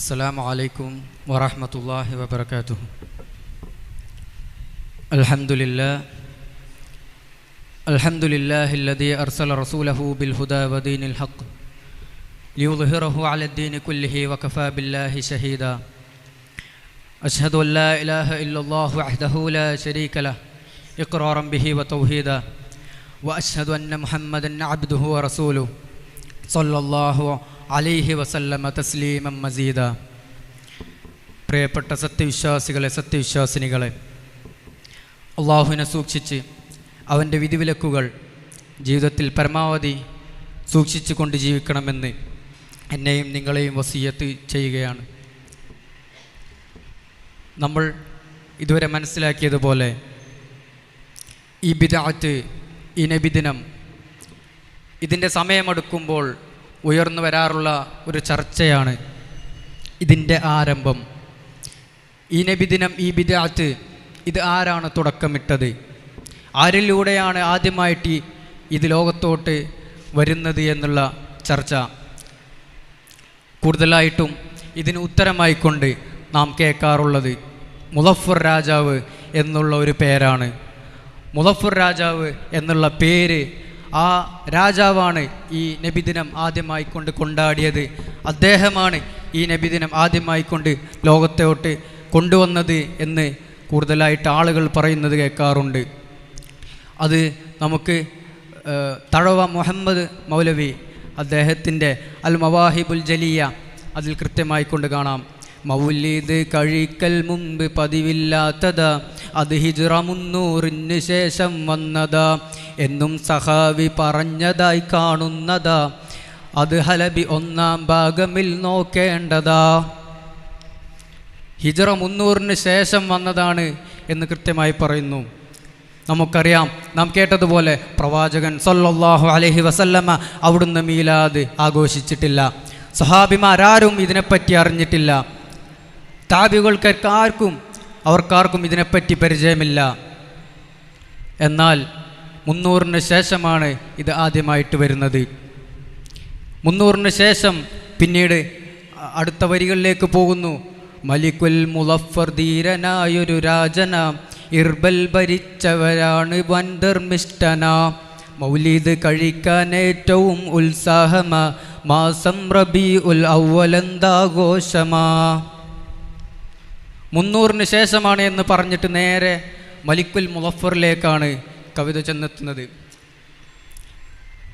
السلام عليكم ورحمة الله وبركاته. الحمد لله. الحمد لله الذي أرسل رسوله بالهدى ودين الحق ليظهره على الدين كله وكفى بالله شهيدا. أشهد أن لا إله إلا الله وحده لا شريك له إقرارا به وتوحيدا. وأشهد أن محمدا عبده ورسوله. صلى الله അലൈഹി വസല്ലമ തസ്ലീമം മസീദ. പ്രിയപ്പെട്ട സത്യവിശ്വാസികളെ സത്യവിശ്വാസിനികളെ അള്ളാഹുവിനെ സൂക്ഷിച്ച് അവന്റെ വിധിവിലക്കുകൾ ജീവിതത്തിൽ പരമാവധി സൂക്ഷിച്ചു കൊണ്ട് ജീവിക്കണമെന്ന് എന്നെയും നിങ്ങളെയും വസീയത്ത് ചെയ്യുകയാണ്. നമ്മൾ ഇതുവരെ മനസ്സിലാക്കിയതുപോലെ ഈ ബിദാത്ത് ഈ ഇതിന്റെ സമയമെടുക്കുമ്പോൾ ഉയർന്നു വരാറുള്ള ഒരു ചർച്ചയാണ് ഇതിന്റെ ആരംഭം. ഈ നബി ദിനം ഈ ബിദാത്ത് ഇത് ആരാണ് തുടക്കമിട്ടത്? ആരിലൂടെയാണ് ആദ്യമായിട്ട് ഇത് ലോകത്തോട്ട് വരുന്നത് എന്നുള്ള ചർച്ച. കൂടുതലായിട്ടും ഇതിന് ഉത്തരമായിക്കൊണ്ട് നാം കേൾക്കാറുള്ളത് മുലഫർ രാജാവ് എന്നുള്ള ഒരു പേരാണ്. മുലഫർ രാജാവ് എന്നുള്ള പേര് ആ രാജാവാണ് ഈ നബിദിനം ആദ്യമായി കൊണ്ട് കൊണ്ടാടിയത്. അദ്ദേഹമാണ് ഈ നബിദിനം ആദ്യമായി കൊണ്ട് ലോകത്തോട്ട് കൊണ്ടുവന്നത് എന്ന് കൂടുതലായിട്ട് ആളുകൾ പറയുന്നത് കേൾക്കാറുണ്ട്. അത് നമുക്ക് തഴവ മുഹമ്മദ് മൗലവി അദ്ദേഹത്തിന്റെ അൽ മവാഹിബുൽ ജലിയ അതിൽ കൃത്യമായി കൊണ്ട് കാണാം. മൗലീദ് കഴിക്കൽ മുമ്പ് പതിവില്ലാത്തതാ അത് ഹിജ്റ മുന്നൂറിന് ശേഷം വന്നതാ എന്നും സഹാവി പറഞ്ഞതായി കാണുന്നതാ. അത് ഹലബി ഒന്നാം ഭാഗമിൽ നോക്കേണ്ടതാ. ഹിജറ മുന്നൂറിന് ശേഷം വന്നതാണ് എന്ന് കൃത്യമായി പറയുന്നു. നമുക്കറിയാം നാം കേട്ടതുപോലെ പ്രവാചകൻ സൊല്ലാഹു അലഹി വസല്ലമ അവിടുന്ന് മീലാദ് ആഘോഷിച്ചിട്ടില്ല. സഹാബിമാരാരും ഇതിനെപ്പറ്റി അറിഞ്ഞിട്ടില്ല. താബികൾക്കാർക്കും അവർക്കാർക്കും ഇതിനെപ്പറ്റി പരിചയമില്ല. എന്നാൽ മുന്നൂറിന് ശേഷമാണ് ഇത് ആദ്യമായിട്ട് വരുന്നത്. മുന്നൂറിന് ശേഷം പിന്നീട് അടുത്ത വരികളിലേക്ക് പോകുന്നു. മലിക്കുൽ മുലഫർ ധീരനായൊരു രാജന ഇർബൽ ഭരിച്ചവരാണ് വൻധർമ്മിഷ്ടന മൗലീദ് കഴിക്കാൻ ഏറ്റവും ഉത്സാഹമ മാസം റബി ഉൽ ഔവലന്താഘോഷമാ മുന്നൂറിന് ശേഷമാണ് എന്ന് പറഞ്ഞിട്ട് നേരെ മലിക്കുൽ മുലഫറിലേക്കാണ് കവിത ചെന്നെത്തുന്നത്.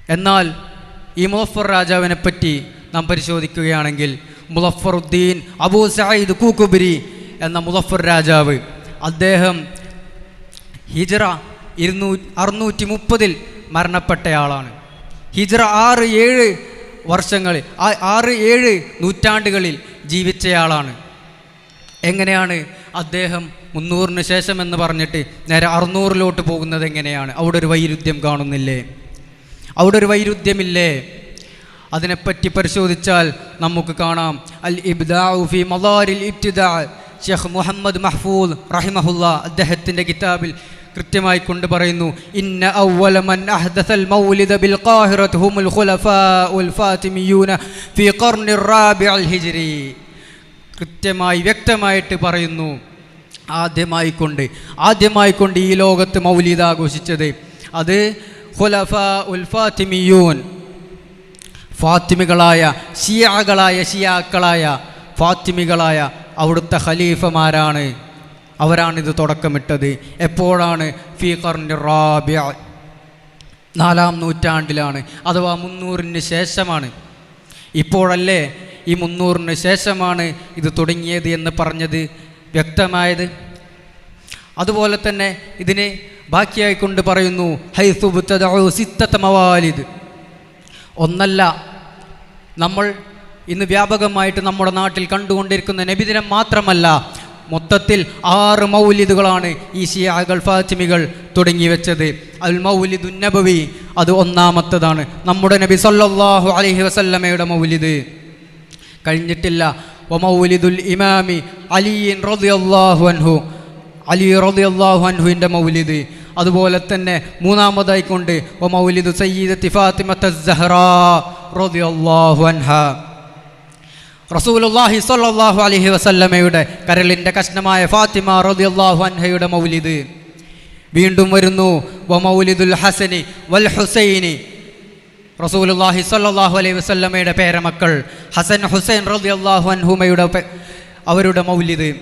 എന്നാൽ ഈ മുളഫർ രാജാവിനെ പറ്റി നാം പരിശോധിക്കുകയാണെങ്കിൽ മുളഫറുദ്ദീൻ അബൂ സയ്യിദ് കൂക്കുബിരി എന്ന മുളഫർ രാജാവ് അദ്ദേഹം ഹിജറ ഇരുന്നൂ അറുന്നൂറ്റി മുപ്പതിൽ മരണപ്പെട്ടയാളാണ്. ഹിജറ ആറ് ഏഴ് വർഷങ്ങളിൽ ആറ് ഏഴ് നൂറ്റാണ്ടുകളിൽ ജീവിച്ചയാളാണ്. എങ്ങനെയാണ് അദ്ദേഹം മുന്നൂറിന് ശേഷം എന്ന് പറഞ്ഞിട്ട് നേരെ അറുന്നൂറിലോട്ട് പോകുന്നത് എങ്ങനെയാണ്? അവിടെ ഒരു വൈരുദ്ധ്യം കാണുന്നില്ലേ? അവിടെ ഒരു വൈരുദ്ധ്യമില്ലേ? അതിനെപ്പറ്റി പരിശോധിച്ചാൽ നമുക്ക് കാണാം. അൽ ഇബ്ദാഫി മദാരിൽ ഇബ്തിദാ. ഷെയ്ഖ് മുഹമ്മദ് മഹ്ഫൂദ് റഹിമഹുല്ല അദ്ദേഹത്തിന്റെ കിതാബിൽ കൃത്യമായി കൊണ്ട് പറയുന്നു ഇന്ന അവ്വല മൻ അഹ്ദസൽ മൗലിദ ബിൽ ഖാഹിറത്ത് ഹുമുൽ ഖുലഫാഉൽ ഫാത്തിമിയൂന ഫി ഖർനിർ റാബിഅൽ ഹിജ്രി. കൃത്യമായി വ്യക്തമായിട്ട് പറയുന്നു ആദ്യമായി കൊണ്ട് ആദ്യമായി കൊണ്ട് ഈ ലോകത്ത് മൗലീദ് ആഘോഷിച്ചത് അത് ഖുലഫ ഉൽ ഫാത്തിമിയൂൻ. ഫാത്തിമികളായ ഷിയാകളായ ഷിയാക്കളായ ഫാത്തിമികളായ അവിടുത്തെ ഖലീഫമാരാണ്. അവരാണിത് തുടക്കമിട്ടത്. എപ്പോഴാണ്? ഫീഖറിന്റെ റാബിയ നാലാം നൂറ്റാണ്ടിലാണ് അഥവാ മുന്നൂറിന് ശേഷമാണ്. ഇപ്പോഴല്ലേ ഈ മുന്നൂറിന് ശേഷമാണ് ഇത് തുടങ്ങിയത് എന്ന് പറഞ്ഞത്? വ്യക്തമായത്. അതുപോലെ തന്നെ ഇതിനെ ബാക്കിയായി കൊണ്ട് പറയുന്നു ഹൈസുബുത്തദഉ സിത്തത മവാലിദ്. ഒന്നല്ല നമ്മൾ ഇന്ന് വ്യാപകമായിട്ട് നമ്മുടെ നാട്ടിൽ കണ്ടുകൊണ്ടിരിക്കുന്ന നബിദിനം മാത്രമല്ല മൊത്തത്തിൽ ആറ് മൗലിദുകളാണ് ഈ ഷിയാകൾ ഫാത്തിമികൾ തുടങ്ങി വെച്ചത്. അൽ മൗലിദുൻ നബവി അത് ഒന്നാമത്തതാണ്. നമ്മുടെ നബി സല്ലാഹു അലഹി വസല്ലമയുടെ മൗലിദ്. കഴിഞ്ഞിട്ടില്ല വമൗലിദുൽ ഇമാമി അലിയിൻ റളിയല്ലാഹു അൻഹു അലി റളിയല്ലാഹു അൻഹുവിന്റെ മൗലിദ്. അതുപോലെ തന്നെ മൂന്നാമതായി കൊണ്ട് വമൗലിദു സയ്യിദത്തി ഫാത്തിമത്ത റളിയല്ലാഹു അൻഹ. റസൂലുല്ലാഹി സ്വല്ലല്ലാഹു അലഹി വസല്ലമയുടെ കരളിന്റെ കഷ്ണമായ ഫാത്തിമ റളിയല്ലാഹു അൻഹയുടെ മൗലിദ്. വീണ്ടും വരുന്നു വമൗലിദുൽ മൗലിദുൽ ഹസനി വൽ ഹുസൈനി റസൂലുള്ളാഹി സ്വല്ലല്ലാഹു അലൈഹി വസല്ലമയുടെ പേരമക്കൾ ഹസൻ ഹുസൈൻ റളിയല്ലാഹു അൻഹുമയുടെ അവരുടെ മൗലിദ്.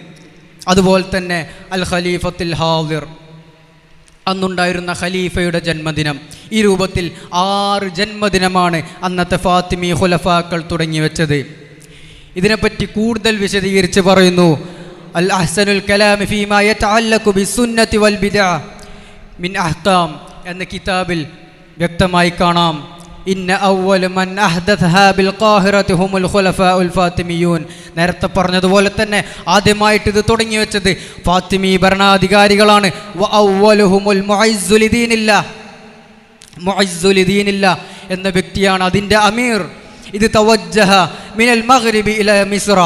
അതുപോലെ തന്നെ അൽ ഖലീഫത്തുൽ ഹാദിർ. അന്നുണ്ടായിരുന്ന ഖലീഫയുടെ ജന്മദിനം. ഈ രൂപത്തിൽ ആറ് ജന്മദിനമാണ് അന്നത്തെ ഫാത്തിമി ഖുലഫാക്കൾ തുടങ്ങി വെച്ചത്. ഇതിനെപ്പറ്റി കൂടുതൽ വിശദീകരിച്ച് പറയുന്നു. അൽ അഹ്സനുൽ കലാമി ഫീമാ യതഅല്ലഖു ബിസുന്നതി വൽ ബിദ്അ. മിൻ അഹ്കാം എന്ന കിതാബിൽ വ്യക്തമായി കാണാം. ഇന്ന അവ്വല മൻ ബിൽ ഖാഹിറതി ഹുമുൽ ഫാത്തിമിയൂൻ. നേരത്തെ പറഞ്ഞതുപോലെ തന്നെ ആദ്യമായിട്ട് ഇത് തുടങ്ങി വെച്ചത് ഫാത്തിമി ഭരണാധികാരികളാണ്. വ അവ്വലുഹുമുൽ മുഅസ്സുലിദീനില്ല മുഅസ്സുലിദീനില്ല എന്ന വ്യക്തിയാണ് അതിന്റെ അമീർ. ഇത് തവജ്ജഹ മിനൽ മഗ്രിബി ഇല മിസ്ര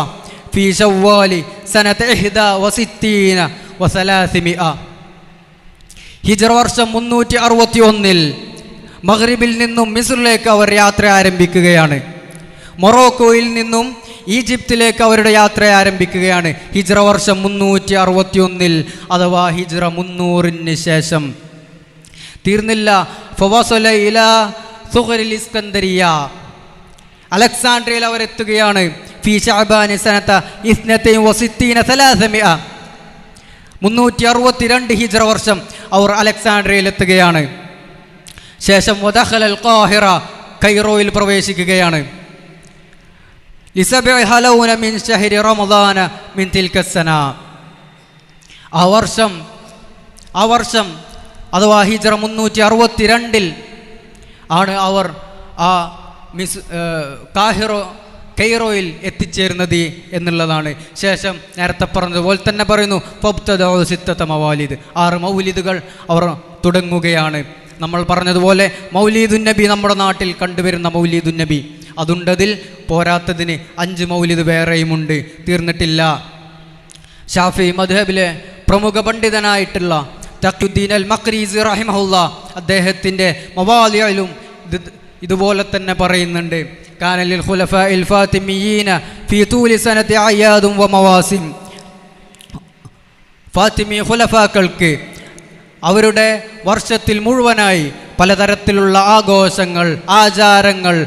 ഫി ഷവ്വാലി സനത്ത് ഇഹ്ദ വസിത്തീന വസലാസിമിഅ വർഷം മുന്നൂറ്റി അറുപത്തി ഒന്നിൽ മഗ്രിബിൽ നിന്നും മിസ്രിലേക്ക് അവർ യാത്ര ആരംഭിക്കുകയാണ്. മൊറോക്കോയിൽ നിന്നും ഈജിപ്തിലേക്ക് അവരുടെ യാത്ര ആരംഭിക്കുകയാണ്. ഹിജ്ര വർഷം മുന്നൂറ്റി അറുപത്തി ഒന്നിൽ അഥവാ ഹിജ്ര മുന്നൂറിന് ശേഷം. തീർന്നില്ല. ഫവസല ഇല സുഹരിൽ ഇസ്കന്ദരിയ. അലക്സാണ്ട്രിയയിൽ അവരെത്തുകയാണ് ഫി ഷഅബാനി സനത്ത ഇസ്നത്തയും വസിത്തീന സലാസമിയ മുന്നൂറ്റി അറുപത്തിരണ്ട് ഹിജ്റ വർഷം അവർ അലക്സാണ്ട്രിയയിൽ എത്തുകയാണ്. ശേഷം അൽ ഖാഹിറ കൈറോയിൽ പ്രവേശിക്കുകയാണ്. മിൻ ഷഹരി റമദാന മിൻ ആ വർഷം ആ വർഷം അഥവാ ഹിജറ മുന്നൂറ്റി അറുപത്തിരണ്ടിൽ ആണ് അവർ ആ മിസ് കാഹിറോ കെയ്റോയിൽ എത്തിച്ചേരുന്നത് എന്നുള്ളതാണ്. ശേഷം നേരത്തെ പറഞ്ഞതുപോലെ തന്നെ പറയുന്നു ഫബ്തദഉ സിത്തത മവാലിദ്. ആറ് മൗലിദുകൾ അവർ തുടങ്ങുകയാണ്. നമ്മൾ പറഞ്ഞതുപോലെ നബി നമ്മുടെ നാട്ടിൽ കണ്ടുവരുന്ന നബി. അതുണ്ടതിൽ പോരാത്തതിന് അഞ്ച് മൗലിദ് വേറെയുമുണ്ട്. തീർന്നിട്ടില്ല. ഷാഫി മദ്ഹബിലെ പ്രമുഖ പണ്ഡിതനായിട്ടുള്ള തഖുദ്ദീൻ അൽ മക്രീസ് റഹിമഹുല്ല അദ്ദേഹത്തിന്റെ മവാലിയിലും ഇത് ഇതുപോലെ തന്നെ പറയുന്നുണ്ട്. കാനലിൽ ഫാത്തിമിയീന ഫീ തൂലി അയ്യാദും ഫാത്തിമി ഖുലഫാക്കൾക്ക് അവരുടെ വർഷത്തിൽ മുഴുവനായി പലതരത്തിലുള്ള ആഘോഷങ്ങൾ ആചാരങ്ങൾ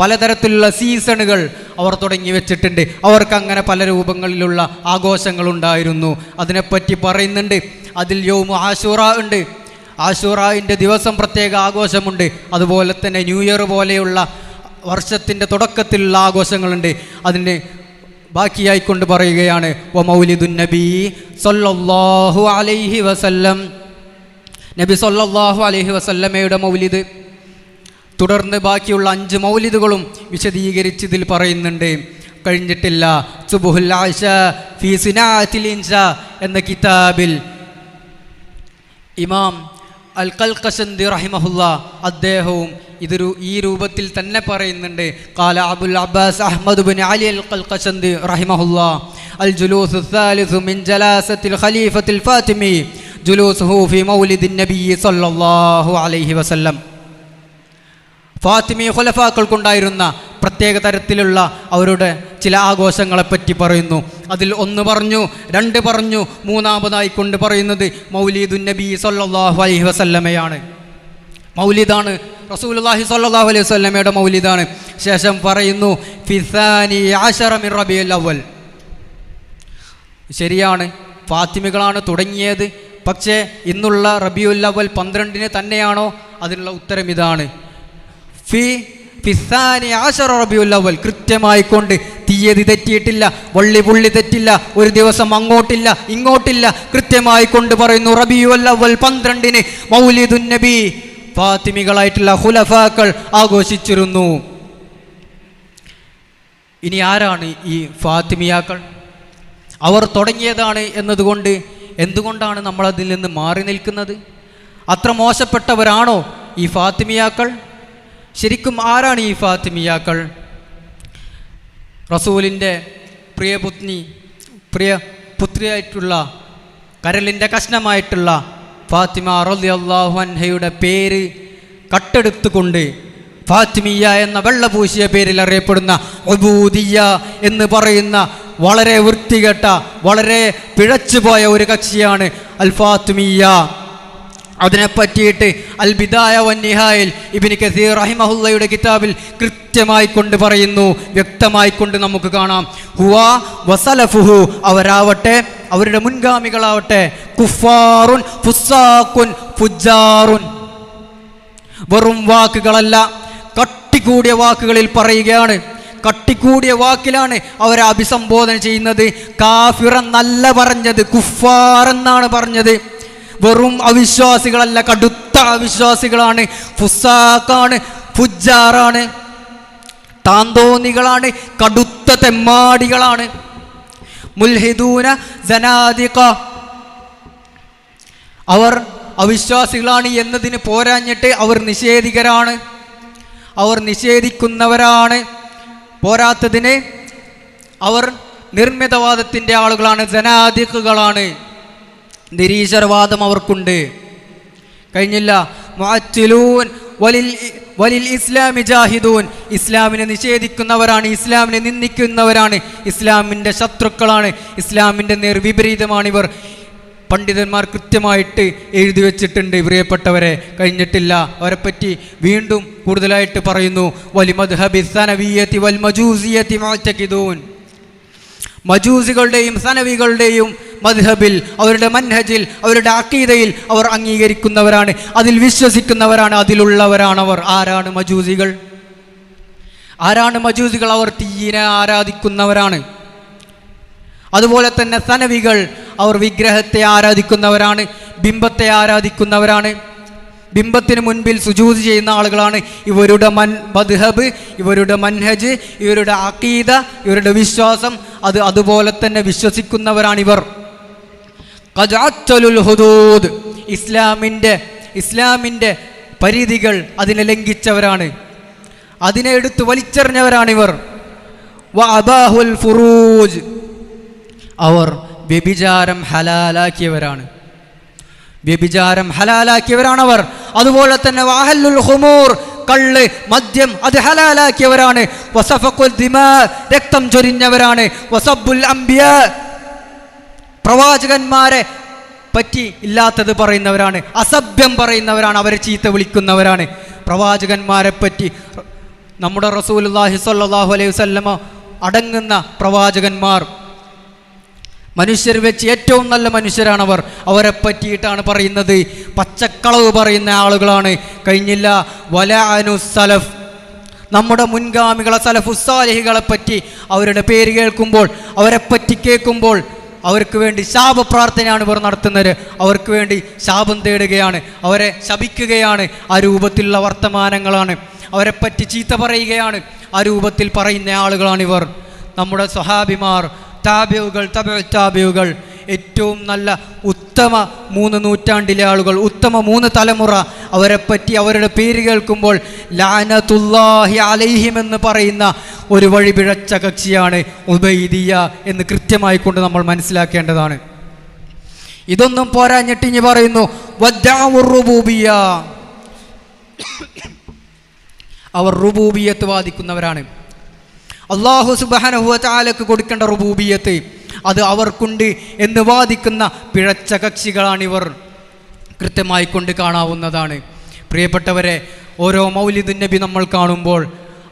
പലതരത്തിലുള്ള സീസണുകൾ അവർ തുടങ്ങി വെച്ചിട്ടുണ്ട്. അവർക്ക് അങ്ങനെ പല രൂപങ്ങളിലുള്ള ആഘോഷങ്ങളുണ്ടായിരുന്നു. അതിനെപ്പറ്റി പറയുന്നുണ്ട്. അതിൽ യോമു ആശൂറ ഉണ്ട്. ആശൂറായിന്റെ ദിവസം പ്രത്യേക ആഘോഷമുണ്ട്. അതുപോലെ തന്നെ ന്യൂ ഇയർ പോലെയുള്ള വർഷത്തിന്റെ തുടക്കത്തിലുള്ള ആഘോഷങ്ങളുണ്ട്. അതിന് ബാക്കിയായിക്കൊണ്ട് പറയുകയാണ് വ മൗലിദുൻ നബി സൊല്ലാഹു അലൈഹി വസല്ലം. നബി സല്ലാഹു അലഹി വസല്ലമ്മയുടെ മൗലിദ്. തുടർന്ന് ബാക്കിയുള്ള അഞ്ച് മൗലിദുകളും വിശദീകരിച്ച് ഇതിൽ പറയുന്നുണ്ട് കഴിഞ്ഞിട്ടില്ല. സുബുഹുൽ എന്ന കിതാബിൽ ഇമാം അൽ കൽക്കസന്ദി റഹിമഹുല്ല അദ്ദേഹവും ഇതൊരു ഈ രൂപത്തിൽ തന്നെ പറയുന്നുണ്ട്. കാല Abul Abbas Ahmad bin Ali al Qalqashandi റഹിമഹുല്ല അൽ ജുലൂസ് മിൻ ജലാസത്തിൽ ഖലീഫത്തിൽ ഫാത്തിമി ജുലൂസുഹൂഫി മൗലിദിൻ നബി സല്ലാഹു അലൈഹി വസല്ലം. ഫാത്തിമി ഖുലഫാക്കൾക്കുണ്ടായിരുന്ന പ്രത്യേക തരത്തിലുള്ള അവരുടെ ചില ആഘോഷങ്ങളെപ്പറ്റി പറയുന്നു. അതിൽ ഒന്ന് പറഞ്ഞു രണ്ട് പറഞ്ഞു മൂന്നാമതായി കൊണ്ട് പറയുന്നത് മൗലീദുൻ നബി സല്ലാഹു അലൈഹി വസല്ലമയാണ്. മൗലിദാണ് റസൂലുല്ലാഹി സല്ലാഹു അലൈഹി വസല്ലമയുടെ മൗലിദാണ്. ശേഷം പറയുന്നു ഫിസാനി ആശറമിൻ റബിയുൽ അവൽ ശരിയാണ് ഫാത്തിമകളാണ് തുടങ്ങിയത്. പക്ഷേ ഇന്നുള്ള റബിയുൽ അവൽ പന്ത്രണ്ടിന് തന്നെയാണോ? അതിനുള്ള ഉത്തരം ഇതാണ്. ഫി ഫിസാനി ആശറ റബിയുൽ അവൽ കൃത്യമായി കൊണ്ട് തീയതി തെറ്റിയിട്ടില്ല വള്ളി പുള്ളി തെറ്റില്ല ഒരു ദിവസം അങ്ങോട്ടില്ല ഇങ്ങോട്ടില്ല. കൃത്യമായി കൊണ്ട് പറയുന്നു റബിയുൽ അവൽ പന്ത്രണ്ടിന് മൗലിദുൻ നബി ഫാത്തിമികളായിട്ടുള്ള ഹുലഫാക്കൾ ആഘോഷിച്ചിരുന്നു. ഇനി ആരാണ് ഈ ഫാത്തിമിയാക്കൾ? അവർ തുടങ്ങിയതാണ് എന്നതുകൊണ്ട് എന്തുകൊണ്ടാണ് നമ്മൾ അതിൽ നിന്ന് മാറി നിൽക്കുന്നത്? അത്ര മോശപ്പെട്ടവരാണോ ഈ ഫാത്തിമിയാക്കൾ? ശരിക്കും ആരാണ് ഈ ഫാത്തിമിയാക്കൾ? റസൂലിന്റെ പ്രിയപുത്നി പ്രിയ പുത്രിയായിട്ടുള്ള കരലിന്റെ കഷ്ണമായിട്ടുള്ള ഫാത്തിമ റലി അള്ളാഹുഹയുടെ പേര് കട്ടെടുത്തുകൊണ്ട് ഫാത്തിമിയ എന്ന വെള്ളപൂശിയ പേരിൽ അറിയപ്പെടുന്ന ഒബൂദിയ എന്ന് പറയുന്ന വളരെ വൃത്തികെട്ട വളരെ പിഴച്ചുപോയ ഒരു കക്ഷിയാണ് അൽഫാത്തുമിയ അതിനെ പറ്റിയിട്ട് അൽ ബിദായ വന്നിഹായിൽ ഇബിന് കസീർ റഹിമഹുല്ലയുടെ കിതാബിൽ കൃത്യമായി കൊണ്ട് പറയുന്നു വ്യക്തമായി കൊണ്ട് നമുക്ക് കാണാം. ഹുവാ വസലഫുഹു അവരാവട്ടെ അവരുടെ മുൻഗാമികളാവട്ടെ കുഫാറുൻ ഫുസാഖുൻ ഫുജാറുൻ വെറും വാക്കുകളല്ല കട്ടിക്കൂടിയ വാക്കുകളിൽ പറയുകയാണ്. കട്ടിക്കൂടിയ വാക്കിലാണ് അവരെ അഭിസംബോധന ചെയ്യുന്നത്. കാഫിറ നല്ല പറഞ്ഞത് കുഫാർ എന്നാണ് പറഞ്ഞത്. വെറും അവിശ്വാസികളല്ല കടുത്ത അവിശ്വാസികളാണ്. ഫുസാക്കാണ് ഫുജാറാണ് താന്തോന്നികളാണ് കടുത്ത തെമ്മാടികളാണ്. മുൽഹിദൂന ജനാദിക അവർ അവിശ്വാസികളാണ് എന്നതിന് പോരാഞ്ഞിട്ട് അവർ നിഷേധികരാണ്. അവർ നിഷേധിക്കുന്നവരാണ്. പോരാത്തതിന് അവർ നിർമ്മിതവാദത്തിന്റെ ആളുകളാണ് ജനാധിക്കുകളാണ് നിരീശ്വരവാദം അവർക്കുണ്ട്. കഴിഞ്ഞില്ല. മുഅത്തിലൂൻ വലിൽ വലിൽ ഇസ്ലാമി ജാഹിദൂൻ. ഇസ്ലാമിനെ നിഷേധിക്കുന്നവരാണ് ഇസ്ലാമിനെ നിന്ദിക്കുന്നവരാണ്. ഇസ്ലാമിന്റെ ശത്രുക്കളാണ് ഇസ്ലാമിന്റെ നേർവിപരീതമാണിവർ. പണ്ഡിതന്മാർ കൃത്യമായിട്ട് എഴുതി വെച്ചിട്ടുണ്ട് പ്രിയപ്പെട്ടവരെ. കഴിഞ്ഞിട്ടില്ല. അവരെപ്പറ്റി വീണ്ടും കൂടുതലായിട്ട് പറയുന്നു. മജൂസികളുടെയും സനവികളുടെയും മദ്ഹബിൽ അവരുടെ മൻഹജിൽ അവരുടെ അക്കീതയിൽ അവർ അംഗീകരിക്കുന്നവരാണ്. അതിൽ വിശ്വസിക്കുന്നവരാണ് അതിലുള്ളവരാണവർ. ആരാണ് മജൂസികൾ? ആരാണ് മജൂസികൾ? അവർ തീയിനെ ആരാധിക്കുന്നവരാണ്. അതുപോലെ തന്നെ സനവികൾ അവർ വിഗ്രഹത്തെ ആരാധിക്കുന്നവരാണ് ബിംബത്തെ ആരാധിക്കുന്നവരാണ്. ബിംബത്തിന് മുൻപിൽ സുജൂത് ചെയ്യുന്ന ആളുകളാണ് ഇവരുടെ മൻ മദ്ഹബ് ഇവരുടെ മൻഹജ് ഇവരുടെ അക്കീത ഇവരുടെ വിശ്വാസം. അത് അതുപോലെ തന്നെ വിശ്വസിക്കുന്നവരാണിവർ ഹുദൂദ്. ഇസ്ലാമിന്റെ ഇസ്ലാമിന്റെ പരിധികൾ അതിനെ ലംഘിച്ചവരാണ്. അതിനെ എടുത്ത് വലിച്ചെറിഞ്ഞവരാണിവർ വ അബാഹുൽ ഫുറൂജ്. അവർ വ്യഭിചാരം ഹലാലാക്കിയവരാണ്. വ്യഭിചാരം ഹലാലാക്കിയവരാണവർ. അതുപോലെ തന്നെ വാഹല്ലുൽ ഹുമൂർ കള്ള് മദ്യം അത് ഹലാലാക്കിയവരാണ്. വസഫക്കുൽ ദിമാ രക്തം ചൊരിഞ്ഞവരാണ്. വസബുൽ അംബിയ പ്രവാചകന്മാരെ പറ്റി ഇല്ലാത്തത് പറയുന്നവരാണ്. അസഭ്യം പറയുന്നവരാണ്. അവരെ ചീത്ത വിളിക്കുന്നവരാണ്. പ്രവാചകന്മാരെ പറ്റി നമ്മുടെ റസൂലുള്ളാഹി സ്വല്ലല്ലാഹു അലൈഹി വസല്ലമ അടങ്ങുന്ന പ്രവാചകന്മാർ മനുഷ്യർ വെച്ച് ഏറ്റവും നല്ല മനുഷ്യരാണവർ. അവരെ പറ്റിയിട്ടാണ് പറയുന്നത്. പച്ചക്കളവ് പറയുന്ന ആളുകളാണ്. കഴിഞ്ഞില്ല. വല അനു സലഫ്. നമ്മുടെ മുൻഗാമികളെ സലഫുസാലിഹികളെ പറ്റി അവരുടെ പേര് കേൾക്കുമ്പോൾ അവരെ പറ്റി കേൾക്കുമ്പോൾ അവർക്ക് വേണ്ടി ശാപപ്രാർത്ഥനയാണ് ഇവർ നടത്തുന്നത്. അവർക്ക് വേണ്ടി ശാപം തേടുകയാണ്. അവരെ ശപിക്കുകയാണ്. ആ രൂപത്തിലുള്ള വർത്തമാനങ്ങളാണ്. അവരെ പറ്റി ചീത്ത പറയുകയാണ്. ആ രൂപത്തിൽ പറയുന്ന ആളുകളാണിവർ. നമ്മുടെ സ്വഹാബിമാർ താബിയുകൾ തബ ഏറ്റവും നല്ല ഉത്തമ മൂന്ന് നൂറ്റാണ്ടിലെ ആളുകൾ ഉത്തമ മൂന്ന് തലമുറ അവരെപ്പറ്റി അവരുടെ പേര് കേൾക്കുമ്പോൾ ലാനത്തുല്ലാഹി അലൈഹിം എന്ന് പറയുന്ന ഒരു വഴി പിഴച്ച കക്ഷിയാണ് ഉബൈദിയ എന്ന് കൃത്യമായി കൊണ്ട് നമ്മൾ മനസ്സിലാക്കേണ്ടതാണ് ഇതൊന്നും പോരാഞ്ഞിട്ട് ഇനി പറയുന്നു. അവർ റുബൂബിയത്ത് വാദിക്കുന്നവരാണ് അള്ളാഹു സുബാനഹുവാലക്ക് കൊടുക്കേണ്ട റുബൂബിയത്ത് അത് അവർക്കുണ്ട് എന്ന് വാദിക്കുന്ന പിഴച്ച കക്ഷികളാണിവർ കൃത്യമായി കൊണ്ട് കാണാവുന്നതാണ്. പ്രിയപ്പെട്ടവരെ ഓരോ മൗലിദ് നബി നമ്മൾ കാണുമ്പോൾ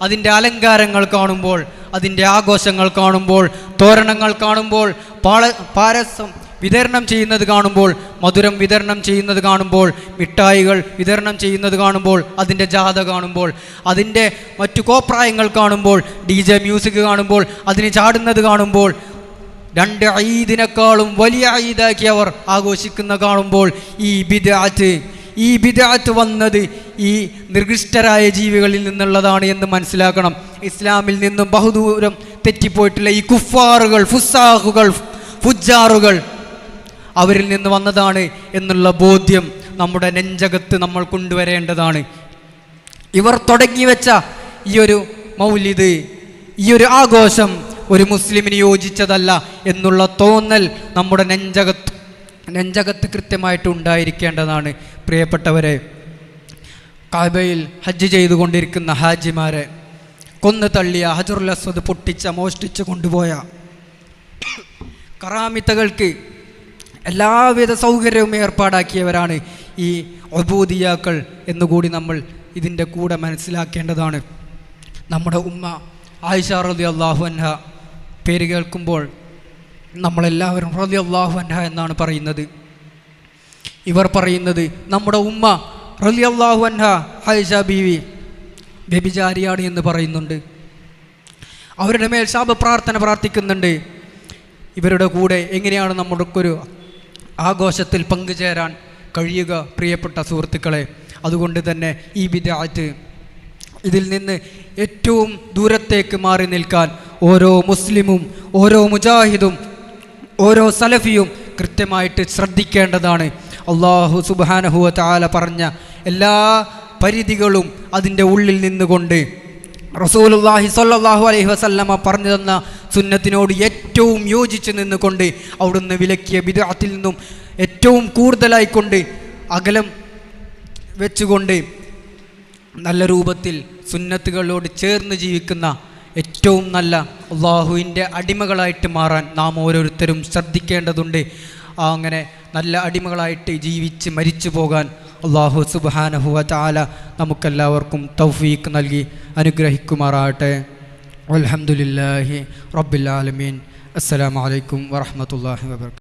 അതിന്റെ അലങ്കാരങ്ങൾ കാണുമ്പോൾ അതിന്റെ ആഘോഷങ്ങൾ കാണുമ്പോൾ തോരണങ്ങൾ കാണുമ്പോൾ പാള പാരസം വിതരണം ചെയ്യുന്നത് കാണുമ്പോൾ മധുരം വിതരണം ചെയ്യുന്നത് കാണുമ്പോൾ മിഠായികൾ വിതരണം ചെയ്യുന്നത് കാണുമ്പോൾ അതിന്റെ ജാഥ കാണുമ്പോൾ അതിന്റെ മറ്റു കോപ്രായങ്ങൾ കാണുമ്പോൾ ഡി ജെ മ്യൂസിക് കാണുമ്പോൾ അതിന് ചാടുന്നത് കാണുമ്പോൾ രണ്ട് ഈദിനേക്കാളും വലിയ ഈദാക്കി അവർ ആഘോഷിക്കുന്ന കാണുമ്പോൾ ഈ ബിദാറ്റ് ഈ ബിദാത്ത് വന്നത് ഈ നിർഗിഷ്ടരായ ജീവികളിൽ നിന്നുള്ളതാണ് എന്ന് മനസ്സിലാക്കണം. ഇസ്ലാമിൽ നിന്നും ബഹുദൂരം തെറ്റിപ്പോയിട്ടുള്ള ഈ കുഫാറുകൾ ഫുസാഹുകൾ ഫുജാറുകൾ അവരിൽ നിന്ന് വന്നതാണ് എന്നുള്ള ബോധ്യം നമ്മുടെ നെഞ്ചകത്ത് നമ്മൾ കൊണ്ടുവരേണ്ടതാണ്. ഇവർ തുടങ്ങി വെച്ച ഈ ഒരു മൗലിദ് ഈ ഒരു ആഘോഷം ഒരു മുസ്ലിമിന് യോജിച്ചതല്ല എന്നുള്ള തോന്നൽ നമ്മുടെ നെഞ്ചകത്ത് നെഞ്ചകത്ത് കൃത്യമായിട്ട് ഉണ്ടായിരിക്കേണ്ടതാണ്. പ്രിയപ്പെട്ടവരെ കാബയിൽ ഹജ്ജ് ചെയ്തുകൊണ്ടിരിക്കുന്ന ഹാജിമാരെ കൊന്നു തള്ളിയ ഹജറുൽ അസ്വദ് പൊട്ടിച്ച മോഷ്ടിച്ച് കൊണ്ടുപോയ കറാമിത്തകൾക്ക് എല്ലാവിധ സൗകര്യവും ഏർപ്പാടാക്കിയവരാണ് ഈ ഒബൂദിയാക്കൾ എന്നുകൂടി നമ്മൾ ഇതിന്റെ കൂടെ മനസ്സിലാക്കേണ്ടതാണ്. നമ്മുടെ ഉമ്മ ആയിഷ റതി അള്ളാഹു അൻഹ പേര് കേൾക്കുമ്പോൾ നമ്മളെല്ലാവരും റതി അള്ളാഹു അൻഹ എന്നാണ് പറയുന്നത്. ഇവർ പറയുന്നത് നമ്മുടെ ഉമ്മ റലി അള്ളാഹു അൻഹ ആയിഷ ബീവി വ്യഭിചാരിയാണ് എന്ന് പറയുന്നുണ്ട്. അവരുടെ മേൽ ശാപ പ്രാർത്ഥന പ്രാർത്ഥിക്കുന്നുണ്ട്. ഇവരുടെ കൂടെ എങ്ങനെയാണ് നമ്മുടെക്കൊരു ആഘോഷത്തിൽ പങ്കുചേരാൻ കഴിയുക പ്രിയപ്പെട്ട സുഹൃത്തുക്കളെ. അതുകൊണ്ട് തന്നെ ഈ വിദ്യാറ്റ് ഇതിൽ നിന്ന് ഏറ്റവും ദൂരത്തേക്ക് മാറി നിൽക്കാൻ ഓരോ മുസ്ലിമും ഓരോ മുജാഹിദും ഓരോ സലഫിയും കൃത്യമായിട്ട് ശ്രദ്ധിക്കേണ്ടതാണ്. അള്ളാഹു സുബാനഹുവ താല പറഞ്ഞ എല്ലാ പരിധികളും അതിന്റെ ഉള്ളിൽ നിന്നുകൊണ്ട് റസൂലുള്ളാഹി സ്വല്ലല്ലാഹു അലൈഹി വസല്ലമ പറഞ്ഞു തന്ന സുന്നത്തിനോട് ഏറ്റവും യോജിച്ച് നിന്നുകൊണ്ട് അവിടുന്ന് വിലക്കിയ വിദഗ്ധത്തിൽ നിന്നും ഏറ്റവും കൂടുതലായിക്കൊണ്ട് അകലം വെച്ചുകൊണ്ട് നല്ല രൂപത്തിൽ സുന്നത്തുകളോട് ചേർന്ന് ജീവിക്കുന്ന ഏറ്റവും നല്ല അള്ളാഹുവിന്റെ അടിമകളായിട്ട് മാറാൻ നാം ഓരോരുത്തരും ശ്രദ്ധിക്കേണ്ടതുണ്ട്. അങ്ങനെ നല്ല അടിമകളായിട്ട് ജീവിച്ച് മരിച്ചു പോകാൻ അള്ളാഹു സുബാനഹുവ ചാല നമുക്കെല്ലാവർക്കും തൗഫീഖ് നൽകി അനുഗ്രഹിക്കുമാറാകട്ടെ. അലഹമുല്ലാഹി റബ്ബിലാലമീൻ അസ്സലാമലൈക്കും വാഹമത്തല്ലാഹി വാബർക്കാത്തു